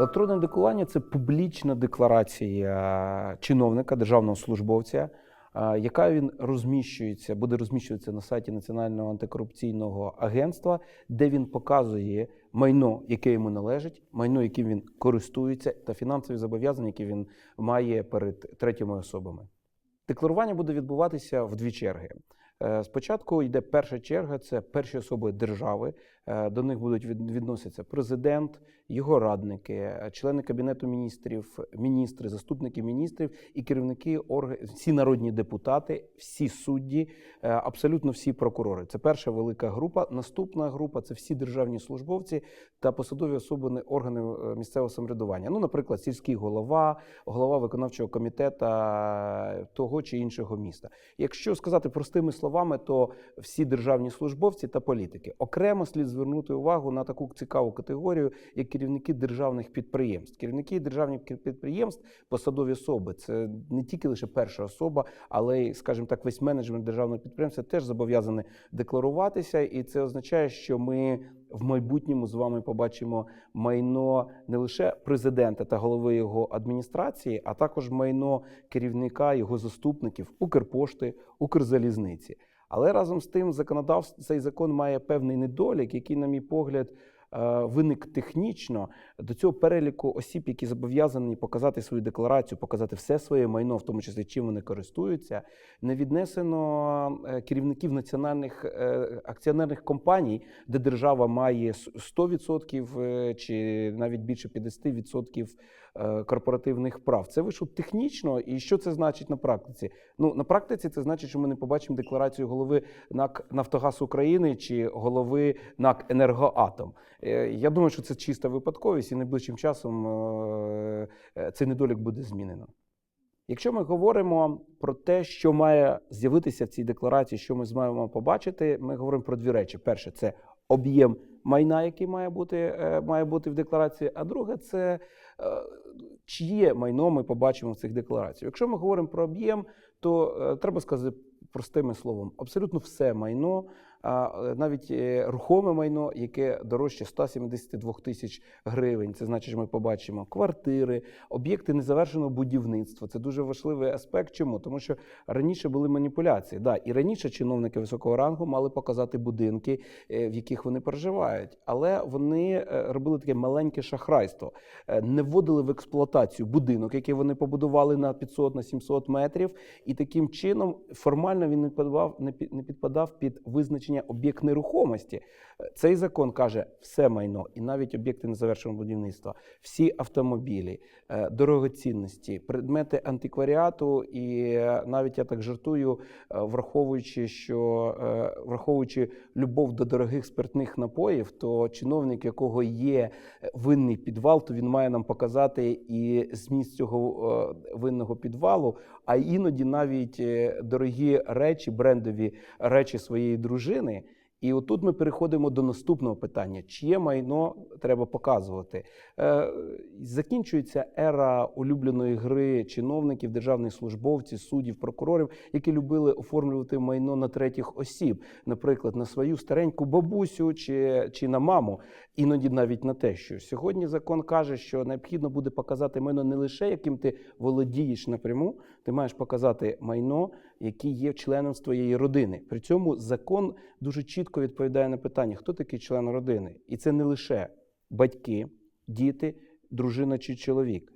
Електронне декларування це публічна декларація чиновника, державного службовця, яка він розміщується, буде розміщуватися на сайті Національного антикорупційного агентства, де він показує майно, яке йому належить, майно, яким він користується, та фінансові зобов'язання, які він має перед третіми особами. Декларування буде відбуватися в дві черги. Е, Спочатку йде перша черга, це перші особи держави. Е, До них будуть від- відноситися президент, його радники, члени кабінету міністрів, міністри, заступники міністрів і керівники органів, всі народні депутати, всі судді, е, абсолютно всі прокурори. Це перша велика група. Наступна група це всі державні службовці та посадові особи не- органи е, місцевого самоврядування. Ну, наприклад, сільський голова, голова виконавчого комітету того чи іншого міста. Якщо сказати простими словами, то всі державні службовці та політики окремо слід звернути увагу на таку цікаву категорію, як керівники державних підприємств. Керівники державних підприємств, посадові особи це не тільки лише перша особа, але й, скажімо так, весь менеджмент державного підприємства теж зобов'язаний декларуватися, і це означає, що ми в майбутньому з вами побачимо майно не лише президента та голови його адміністрації, а також майно керівника його заступників Укрпошти, Укрзалізниці. Але разом з тим, законодавство цей закон має певний недолік, який, на мій погляд, виник технічно до цього переліку осіб, які зобов'язані показати свою декларацію, показати все своє майно, в тому числі чим вони користуються, не віднесено е, керівників національних е, акціонерних компаній, де держава має с- 100% е, чи навіть більше 50% е, корпоративних прав. Це вийшло технічно. І що це значить на практиці? Ну на практиці це значить, що ми не побачимо декларацію голови НАК Нафтогаз України чи голови НАК Енергоатом. Е, Я думаю, що це чиста випадковість, і найближчим часом е, е, цей недолік буде змінено. Якщо ми говоримо про те, що має з'явитися в цій декларації, що ми маємо побачити, ми говоримо про дві речі: перше це об'єм майна, який має бути, має бути в декларації. А друге, це чиє майно ми побачимо в цих деклараціях. Якщо ми говоримо про об'єм, то треба сказати простими словом: абсолютно все майно, а е, навіть е, рухоме майно, яке дорожче 172 тисяч гривень. Це значить, ми побачимо квартири, об'єкти незавершеного будівництва. Це дуже важливий аспект. Чому? Тому що раніше були маніпуляції. Да, і раніше чиновники високого рангу мали показати будинки, е, в яких вони проживають, але вони робили таке маленьке шахрайство, не вводили в експлуатацію будинок, який вони побудували на 500 на 700 метрів, і таким чином формально він не підпадав, не під- не підпадав під визначення об'єкт нерухомості. Е, Цей закон каже все майно, і навіть об'єкти незавершеного будівництва, всі автомобілі, е, дорогоцінності, предмети антикваріату, і е, навіть я так жартую, враховуючи, що враховуючи любов до дорогих спиртних напоїв, то чиновник, якого є винний підвал, то він має нам показати і зміст цього винного підвалу, а іноді навіть дорогі речі, брендові речі своєї дружини. І отут ми переходимо до наступного питання: чиє майно треба показувати? Е, закінчується ера улюбленої гри чиновників, державних службовців, суддів, прокурорів, які любили оформлювати майно на третіх осіб, наприклад, на свою стареньку бабусю чи, чи на маму, іноді навіть на те, що сьогодні закон каже, що необхідно буде показати майно не лише яким ти володієш напряму, ти маєш показати майно, яке є членом твоєї родини. При цьому закон дуже чітко відповідає на питання, хто такий член родини, і це не лише батьки, діти, дружина чи чоловік.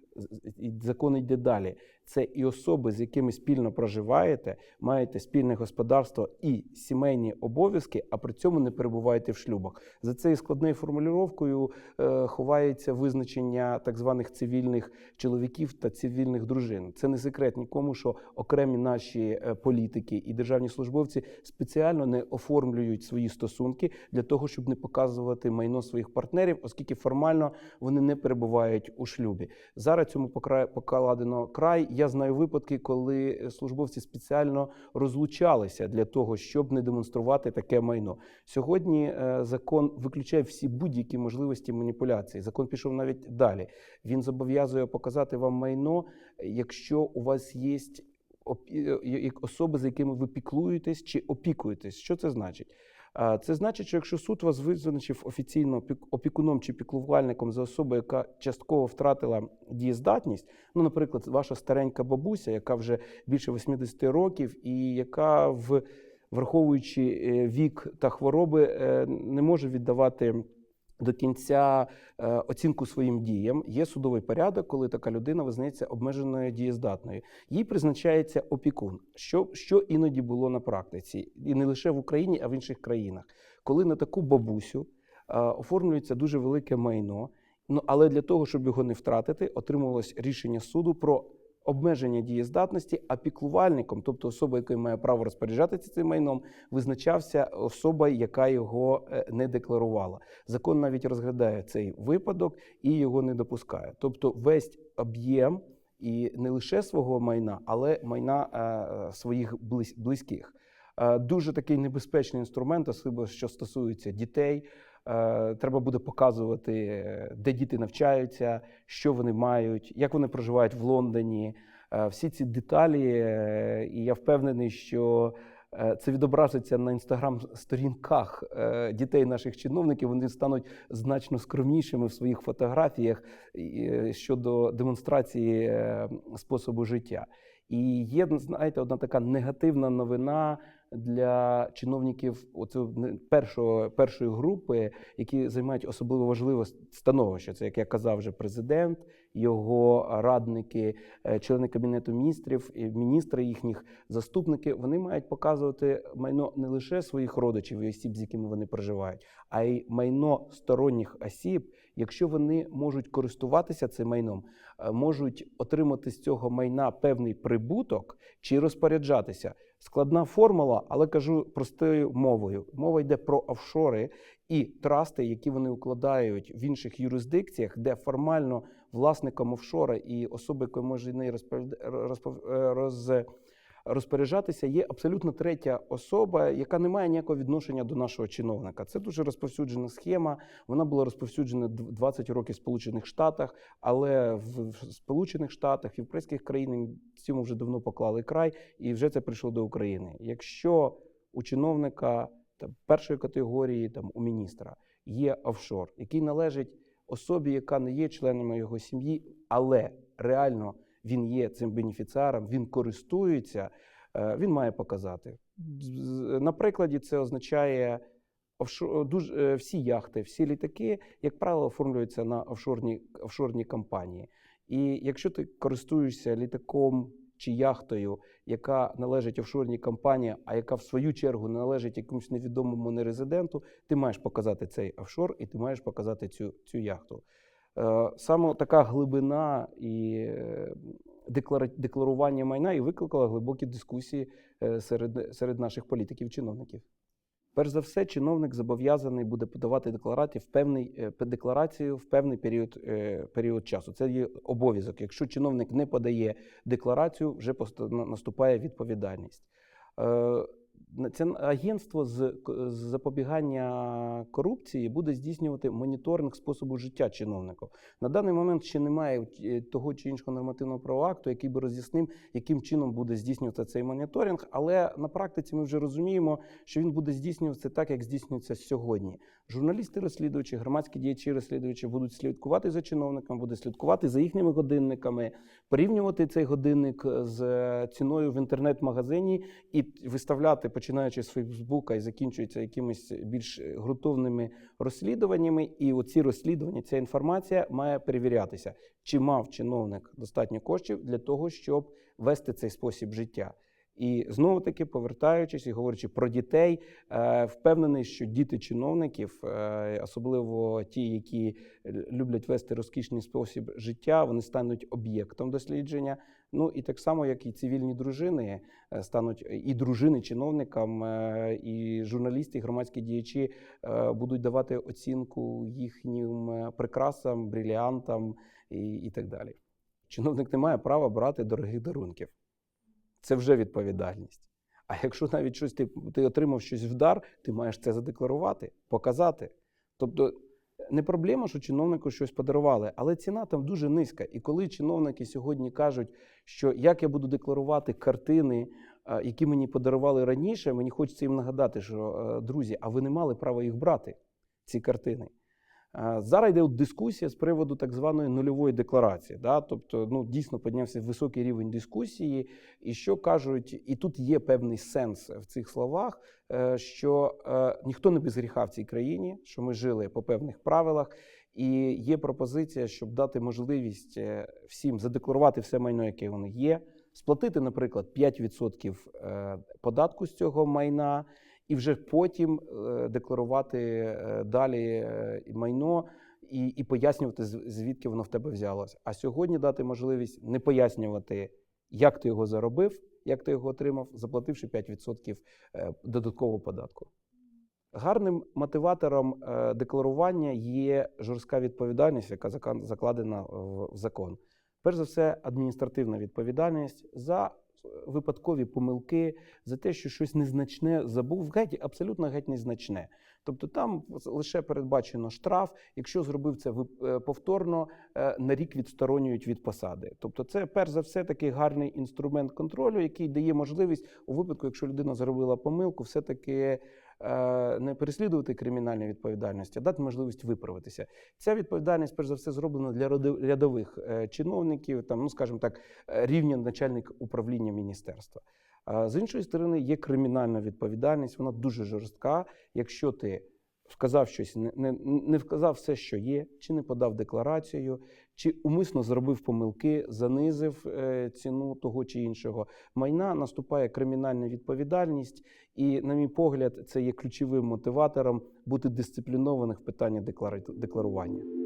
Закон йде далі. Це і особи, з якими спільно проживаєте, маєте спільне господарство і сімейні обов'язки, а при цьому не перебуваєте в шлюбах. За цією складною формулювання е, ховається визначення так званих цивільних чоловіків та цивільних дружин. Це не секрет нікому, що окремі наші е, політики і державні службовці спеціально не оформлюють свої стосунки для того, щоб не показувати майно своїх партнерів, оскільки формально вони не перебувають у шлюбі. Зараз цьому покладено край. Я знаю випадки, коли е, службовці спеціально розлучалися для того, щоб не демонструвати таке майно. Сьогодні е, закон виключає всі будь-які можливості маніпуляції. Закон пішов навіть далі. Він зобов'язує показати вам майно, якщо у вас є е, особи, за якими ви піклуєтесь чи опікуєтесь. Що це значить? Це значить, що якщо суд вас визначив офіційно опік- опікуном чи піклувальником за особу, яка частково втратила дієздатність, ну, наприклад, ваша старенька бабуся, яка вже більше 80 років, і яка в враховуючи е, вік та хвороби, е, не може віддавати до кінця е, оцінку своїм діям. Є судовий порядок, коли така людина визнається обмеженою дієздатною. Їй призначається опікун, що, що іноді було на практиці, і не лише в Україні, а в інших країнах. Коли на таку бабусю е, оформлюється дуже велике майно. Ну але для того, щоб його не втратити, отримувалось рішення суду про обмеження дієздатності, а піклувальником, тобто особа, яка має право розпоряджатися цим майном, визначався особа, яка його е, не декларувала. Закон навіть розглядає цей випадок і його не допускає. Тобто, весь об'єм і не лише свого майна, але майна е, своїх близьких. Е, Дуже такий небезпечний інструмент, особливо що стосується дітей. Е, Треба буде показувати, де діти навчаються, що вони мають, як вони проживають в Лондоні. Е, Всі ці деталі, е, і я впевнений, що це відобразиться на інстаграм-сторінках дітей наших чиновників. Вони стануть значно скромнішими в своїх фотографіях щодо демонстрації способу життя. І є, знаєте, одна така негативна новина для чиновників оцю першого, першої групи, які займають особливо важливе становище. Це, як я казав, вже президент, його радники, е, члени кабінету міністрів, міністри їхніх заступники. Вони мають показувати майно не лише своїх родичів і осіб, з якими вони проживають, а й майно сторонніх осіб, якщо вони можуть користуватися цим майном, е, можуть отримати з цього майна певний прибуток чи розпоряджатися. Складна формула, але кажу простою мовою. Мова йде про офшори і трасти, які вони укладають в інших юрисдикціях, де формально власником офшора і особи, якою може нею розповід- розпов- е, розпоряджатися, є абсолютно третя особа, яка не має ніякого відношення до нашого чиновника. Це дуже розповсюджена схема. Вона була розповсюджена дв- 20 років в Сполучених Штатах, але в Сполучених Штатах, в європейських країнах цьому вже давно поклали край, і вже це прийшло до України. Якщо у чиновника там, першої категорії, там у міністра є офшор, який належить особі, яка не є членом його сім'ї, але реально він є цим бенефіціаром, він користується, е, він має показати. На прикладі це означає дуже, е, всі яхти, всі літаки, як правило, оформлюються на офшорні, офшорні компанії. І якщо ти користуєшся літаком чи яхтою, яка належить офшорній компанії, а яка в свою чергу належить якомусь невідомому нерезиденту, ти маєш показати цей офшор і ти маєш показати цю, цю яхту. Е, Саме така глибина і е, декларування майна і викликала глибокі дискусії е, серед, серед наших політиків-чиновників. Перш за все, чиновник зобов'язаний буде подавати декларацію в певний декларацію в певний період, період часу. Це є обов'язок. Якщо чиновник не подає декларацію, вже наступає відповідальність. Е, Це агентство з, запобігання корупції буде здійснювати моніторинг способу життя чиновника. На даний момент ще немає е, того чи іншого нормативного правового акту, який би роз'яснив, яким чином буде здійснюватися цей моніторинг. Але на практиці ми вже розуміємо, що він буде здійснюватися так, як здійснюється сьогодні. Журналісти-розслідувачі, громадські діячі розслідувачі будуть слідкувати за чиновниками, будуть слідкувати за їхніми годинниками, порівнювати цей годинник з е, ціною в інтернет-магазині і виставляти, починаючи з Фейсбука і закінчується якимись більш ґрунтовними розслідуваннями. І оці розслідування, ця інформація має перевірятися, чи мав чиновник достатньо коштів для того, щоб вести цей спосіб життя. І знову таки, повертаючись і говорячи про дітей, е, впевнений, що діти чиновників, е, особливо ті, які люблять вести розкішний спосіб життя, вони стануть об'єктом дослідження. Ну і так само, як і цивільні дружини е, стануть і дружини чиновникам, і журналісти, і громадські діячі будуть давати оцінку їхнім прикрасам, бриліантам і, і так далі. Чиновник не має права брати дорогих дарунків. Це вже відповідальність. А якщо навіть щось ти, ти отримав щось в дар, ти маєш це задекларувати, показати. Тобто не проблема, що чиновнику щось подарували, але ціна там дуже низька. І коли чиновники сьогодні кажуть, що як я буду декларувати картини які мені подарували раніше, мені хочеться їм нагадати, що е, друзі, а ви не мали права їх брати, ці картини. Е, Зараз йде дискусія з приводу так званої нульової декларації. Да? Тобто, ну, дійсно піднявся високий рівень дискусії, і що кажуть, і тут є певний сенс в цих словах, е, що е, ніхто не без гріха в цій країні, що ми жили по певних правилах, і є пропозиція, щоб дати можливість всім задекларувати все майно, яке них є, сплатити, наприклад, 5% е, податку з цього майна, і вже потім е, декларувати е, далі е, майно і, і пояснювати, звідки воно в тебе взялося. А сьогодні дати можливість не пояснювати, як ти його заробив, як ти його отримав, заплативши 5% е, додаткового податку. Гарним мотиватором декларування є жорстка відповідальність, яка закладена в закон. Перш за все, адміністративна відповідальність за випадкові помилки, за те, що щось незначне забув, геть абсолютно геть незначне. Тобто там лише передбачено штраф, якщо зробив це е, повторно, е, на рік відсторонюють від посади. Тобто, це перш за все такий гарний інструмент контролю, який дає можливість у випадку, якщо людина зробила помилку, все-таки е, не переслідувати кримінальну відповідальність, а дати можливість виправитися. Ця відповідальність, перш за все, зроблена для рядових чиновників, там, ну скажімо так, рівня начальник управління міністерства. З іншої сторони, є кримінальна відповідальність, вона дуже жорстка. Якщо ти сказав щось, не, не, вказав все, що є, чи не подав декларацію, чи умисно зробив помилки, занизив е, ціну того чи іншого майна, наступає кримінальна відповідальність, і, на мій погляд, це є ключовим мотиватором бути дисциплінованих в питанні декларування.